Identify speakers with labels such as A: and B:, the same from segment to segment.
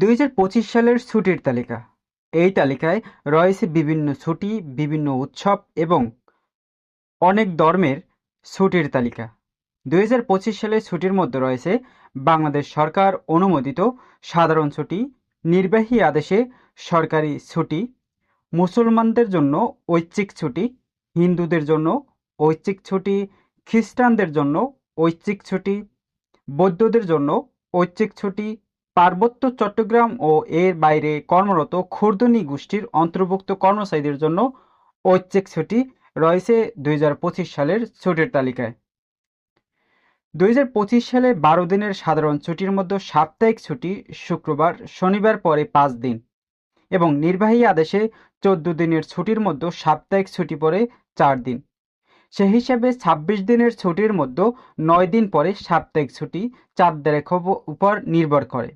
A: দুই হাজার পঁচিশ সালের ছুটির তালিকা। এই তালিকায় রয়েছে বিভিন্ন ছুটি, বিভিন্ন উৎসব এবং অনেক ধর্মের ছুটির তালিকা। দুই হাজার পঁচিশ সালের ছুটির মধ্যে রয়েছে বাংলাদেশ সরকার অনুমোদিত সাধারণ ছুটি, নির্বাহী আদেশে সরকারি ছুটি, মুসলমানদের জন্য ঐচ্ছিক ছুটি, হিন্দুদের জন্য ঐচ্ছিক ছুটি, খ্রিস্টানদের জন্য ঐচ্ছিক ছুটি, বৌদ্ধদের জন্য ঐচ্ছিক ছুটি পার্বত্য চট্টগ্রাম ও এর বাইরে কর্মরত খুর্দনি গোষ্ঠীর অন্তর্ভুক্ত কর্মচারীদের জন্য ঐচ্ছিক ছুটি রয়েছে দুই হাজার পঁচিশ সালের ছুটির তালিকায়। দুই হাজার পঁচিশ সালে বারো দিনের সাধারণ ছুটির মধ্যে সাপ্তাহিক ছুটি শুক্রবার, শনিবার পরে পাঁচ দিন এবং নির্বাহী আদেশে চোদ্দ দিনের ছুটির মধ্যে সাপ্তাহিক ছুটি পরে চার দিন। সে হিসাবে ছাব্বিশ দিনের ছুটির মধ্যে নয় দিন পরে সাপ্তাহিক ছুটি চাঁদের উপর নির্ভর করে।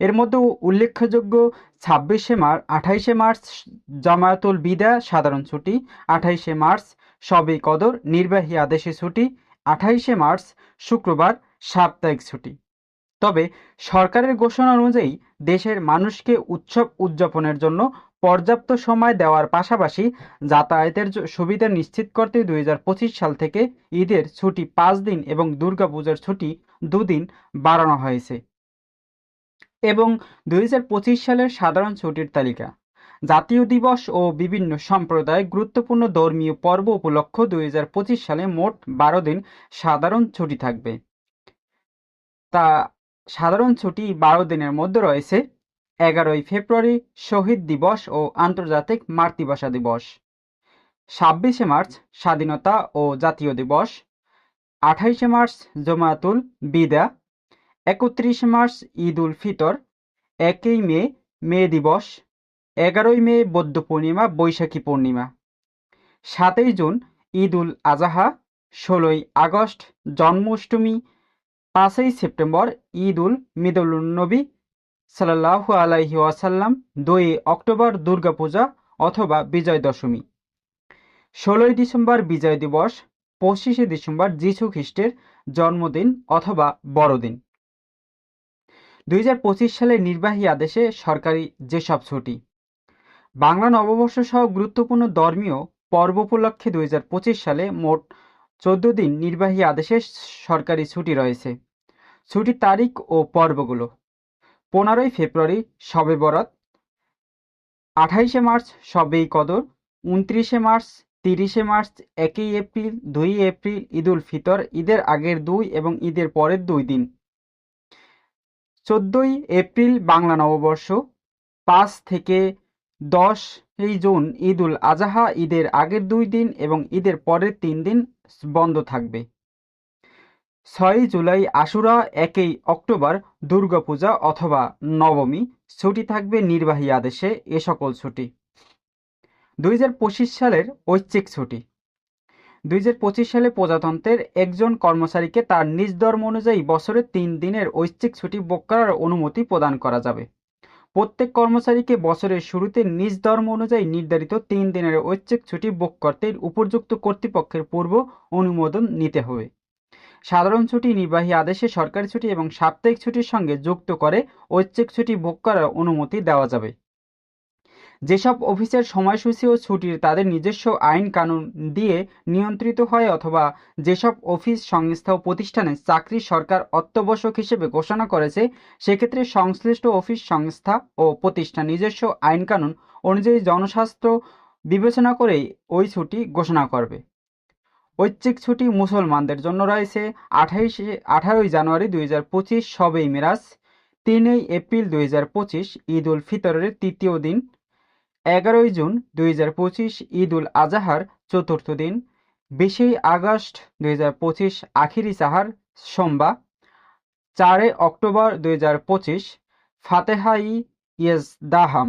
A: এর মধ্যে উল্লেখযোগ্য ছাব্বিশে মার্চ আঠাইশে মার্চ জামায়াতুল বিদা, সাধারণ ছুটি, আঠাইশে মার্চ সবে কদর, নির্বাহী আদেশে ছুটি, আঠাইশে মার্চ শুক্রবার সাপ্তাহিক ছুটি। তবে সরকারের ঘোষণা অনুযায়ী দেশের মানুষকে উৎসব উদযাপনের জন্য পর্যাপ্ত সময় দেওয়ার পাশাপাশি যাতায়াতের সুবিধা নিশ্চিত করতে দুই হাজার পঁচিশ সাল থেকে ঈদের ছুটি পাঁচ দিন এবং দুর্গাপূজার ছুটি দুদিন বাড়ানো হয়েছে। এবং দুই হাজার পঁচিশ সালের সাধারণ ছুটির তালিকা। জাতীয় দিবস ও বিভিন্ন সম্প্রদায় গুরুত্বপূর্ণ ধর্মীয় পর্ব উপলক্ষ দুই হাজার পঁচিশ সালে মোট বারো দিন সাধারণ ছুটি থাকবে। তা সাধারণ ছুটি বারো দিনের মধ্যে রয়েছে। এগারোই ফেব্রুয়ারি শহীদ দিবস ও আন্তর্জাতিক মাতৃভাষা দিবস। ছাব্বিশে মার্চ স্বাধীনতা ও জাতীয় দিবস। আঠাইশে মার্চ জমাতুল বিদা। একত্রিশে মার্চ ঈদ উল ফিতর, একই মে মে দিবস, এগারোই মে বৌদ্ধ পূর্ণিমা, বৈশাখী পূর্ণিমা। সাতই জুন ঈদ উল আজাহা ষোলোই আগস্ট জন্মাষ্টমী, পাঁচই সেপ্টেম্বর ঈদ উল মিদুলনবী সাল্লাহ আলাইহি ওয়াসাল্লাম, দুই অক্টোবর দুর্গাপূজা অথবা বিজয় দশমী ষোলোই ডিসেম্বর বিজয় দিবস, পঁচিশে ডিসেম্বর যীশু খ্রিস্টের জন্মদিন অথবা বড়দিন। দুই সালের নির্বাহী আদেশে সরকারি যেসব ছুটি, বাংলা নববর্ষ সহ গুরুত্বপূর্ণ ধর্মীয় পর্ব উপলক্ষে দুই হাজার পঁচিশ সালে মোট চোদ্দ দিন নির্বাহী আদেশে সরকারি ছুটি রয়েছে। ছুটির তারিখ ও পর্বগুলো, পনেরোই ফেব্রুয়ারি শবে বরাত, আঠাইশে মার্চ শবেই কদর, উনত্রিশে মার্চ, তিরিশে মার্চ, একই এপ্রিল, দুই এপ্রিল, ঈদুল ফিতর, ঈদের আগের দুই এবং ঈদের পরের দুই দিন। চোদ্দই এপ্রিল বাংলা নববর্ষ। পাঁচ থেকে দশ এই জুন ঈদ উল আজাহা ঈদের আগের দুই দিন এবং ঈদের পরের তিন দিন বন্ধ থাকবে। ছয়ই জুলাই আশুরা, একই অক্টোবর, দুর্গাপূজা অথবা নবমী, ছুটি থাকবে নির্বাহী আদেশে এ সকল ছুটি। দুই হাজার পঁচিশ সালের ঐচ্ছিক ছুটি। দুই হাজার পঁচিশ সালে প্রজাতন্ত্রের একজন কর্মচারীকে তার নিজ ধর্ম অনুযায়ী বছরে তিন দিনের ঐচ্ছিক ছুটি ভোগ করার অনুমতি প্রদান করা যাবে। প্রত্যেক কর্মচারীকে বছরের শুরুতে নিজ ধর্ম অনুযায়ী নির্ধারিত তিন দিনের ঐচ্ছিক ছুটি ভোগ করতে উপযুক্ত কর্তৃপক্ষের পূর্ব অনুমোদন নিতে হবে। সাধারণ ছুটি, নির্বাহী আদেশে সরকারি ছুটি এবং সাপ্তাহিক ছুটির সঙ্গে যুক্ত করে ঐচ্ছিক ছুটি ভোগ করার অনুমতি দেওয়া যাবে। যেসব অফিসের সময়সূচি ও ছুটির তাদের নিজস্ব আইন কানুন দিয়ে নিয়ন্ত্রিত হয় অথবা যেসব অফিস, সংস্থা ও প্রতিষ্ঠানে চাকরি সরকার অত্যাবশ্যক হিসেবে ঘোষণা করেছে, সেক্ষেত্রে সংশ্লিষ্ট অফিস, সংস্থা ও প্রতিষ্ঠান নিজস্ব আইন কানুন অনুযায়ী জনস্বাস্থ্য বিবেচনা করেই ওই ছুটি ঘোষণা করবে। ঐচ্ছিক ছুটি মুসলমানদের জন্য রয়েছে। আঠাইশে, আঠারোই জানুয়ারি দুই হাজার পঁচিশ সবেই মিরাজ, তিনই এপ্রিল দুই হাজার পঁচিশ ঈদ উল ফিতরের তৃতীয় দিন। এগারোই জুন দুই হাজার পঁচিশ ঈদ উল আজাহার চতুর্থ দিন বিশে আগস্ট দুই হাজার পঁচিশ আখিরি সাহার সোমবার চারে অক্টোবর দুই হাজার পঁচিশ ফাতেহাই ইয়েস দাহাম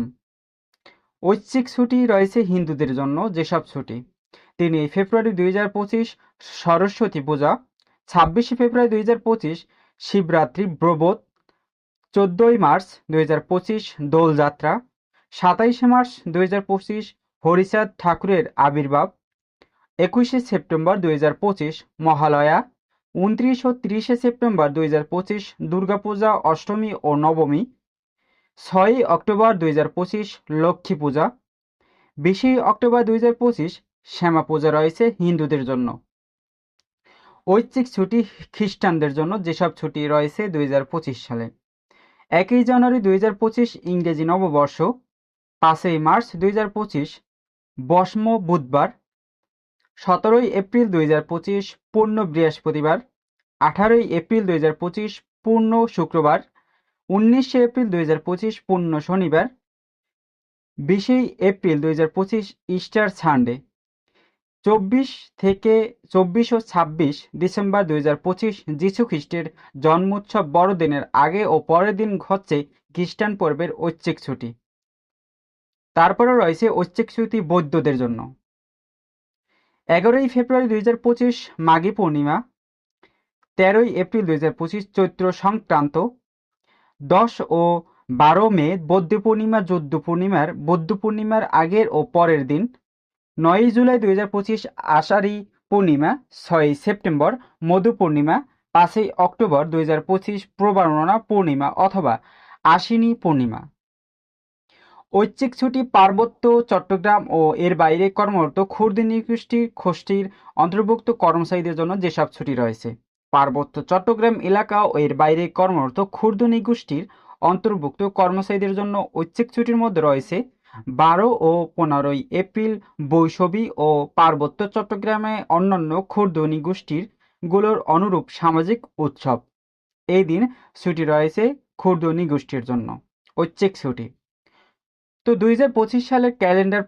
A: ঐচ্ছিক ছুটি রয়েছে হিন্দুদের জন্য যেসব ছুটি। তিনি ফেব্রুয়ারি দুই হাজার পঁচিশ সরস্বতী পূজা, ছাব্বিশে ফেব্রুয়ারি দুই হাজার পঁচিশ শিবরাত্রি ব্রবোধ চোদ্দোই মার্চ দুই হাজার পঁচিশ দোলযাত্রা সাতাইশে মার্চ দুই হাজার পঁচিশ হরিচাঁদ ঠাকুরের আবির্ভাব। একুশে সেপ্টেম্বর দুই হাজার পঁচিশ মহালয়া। উনত্রিশ ও তিরিশে সেপ্টেম্বর দুই হাজার পঁচিশ দুর্গাপূজা, অষ্টমী ও নবমী। ছয়ই অক্টোবর দুই হাজার পঁচিশ লক্ষ্মী পূজা। বিশে অক্টোবর দুই হাজার পঁচিশ শ্যামা পূজা রয়েছে হিন্দুদের জন্য। ঐচ্ছিক ছুটি খ্রিস্টানদের জন্য, যেসব ছুটি রয়েছে দুই হাজার পঁচিশ সালে। একই জানুয়ারি দুই হাজার পঁচিশ ইংরেজি নববর্ষ। পাঁচই মার্চ দুই হাজার পঁচিশ বস্ম বুধবার, সতেরোই এপ্রিল দুই হাজার পঁচিশ, পূর্ণ বৃহস্পতিবার, আঠারোই এপ্রিল দুই হাজার পঁচিশ, পূর্ণ শুক্রবার, উনিশে এপ্রিল দুই হাজার পঁচিশ, পূর্ণ শনিবার বিশে এপ্রিল দুই হাজার পঁচিশ, ইস্টার সানডে, চব্বিশ থেকে চব্বিশ ও ছাব্বিশ ডিসেম্বর দুই হাজার পঁচিশ, যীশু খ্রিস্টের জন্মোৎসব বড়দিনের আগে ও পরের দিন হচ্ছে খ্রিস্টান পর্বের ঐচ্ছিক ছুটি। তারপরে রয়েছে ঐচ্ছিক ছুটি বৌদ্ধদের জন্য। এগারোই ফেব্রুয়ারি দুই হাজার পঁচিশ মাঘী পূর্ণিমা, তেরোই এপ্রিল দুই হাজার পঁচিশ চৈত্র সংক্রান্ত, দশ ও বারো মে বৌদ্ধ পূর্ণিমা, যৌদ্ধ পূর্ণিমার, বৌদ্ধ পূর্ণিমার আগের ও পরের দিন, নয়ই জুলাই দুই হাজার পঁচিশ আষাঢ়ী পূর্ণিমা, ছয়ই সেপ্টেম্বর মধু পূর্ণিমা, পাঁচই অক্টোবর দুই হাজার পঁচিশ প্রবারণা পূর্ণিমা অথবা আশ্বিনী পূর্ণিমা। ঐচ্ছিক ছুটি পার্বত্য, চট্টগ্রাম ও এর বাইরে কর্মরত ক্ষুদ্র নৃগোষ্ঠীর গোষ্ঠীর অন্তর্ভুক্ত কর্মচারীদের জন্য যেসব ছুটি রয়েছে। পার্বত্য, চট্টগ্রাম এলাকা ও এর বাইরে কর্মরত ক্ষুদ্র নৃগোষ্ঠীর অন্তর্ভুক্ত কর্মচারীদের জন্য ঐচ্ছিক ছুটির মধ্যে রয়েছে বারো ও পনেরোই এপ্রিল বৈশবী ও পার্বত্য চট্টগ্রামে অন্যান্য ক্ষুদ্র নৃগোষ্ঠীরগুলোর অনুরূপ সামাজিক উৎসব। এই দিন ছুটি রয়েছে ক্ষুদ্র গোষ্ঠীর জন্য। ঐচ্ছিক ছুটি। তো দুই হাজার পঁচিশ সালের ক্যালেন্ডার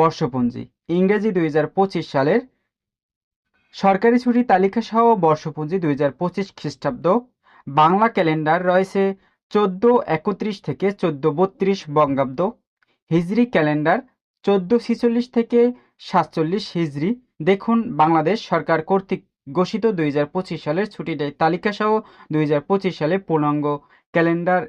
A: বর্ষপঞ্জি, ইংরেজি দুই হাজার পঁচিশ সালের সরকারি ছুটি তালিকা সহ বর্ষপঞ্জি দুই হাজার পঁচিশ খ্রিস্টাব্দ, বাংলা ক্যালেন্ডার রয়েছে চোদ্দ একত্রিশ থেকে চোদ্দ বত্রিশ বঙ্গাব্দ হিজরি ক্যালেন্ডার চোদ্দ ছিচল্লিশ থেকে সাতচল্লিশ হিজরি দেখুন, বাংলাদেশ সরকার কর্তৃক ঘোষিত দুই হাজার পঁচিশ সালের ছুটির তালিকা সহ দুই হাজার পঁচিশ সালে পূর্ণাঙ্গ ক্যালেন্ডার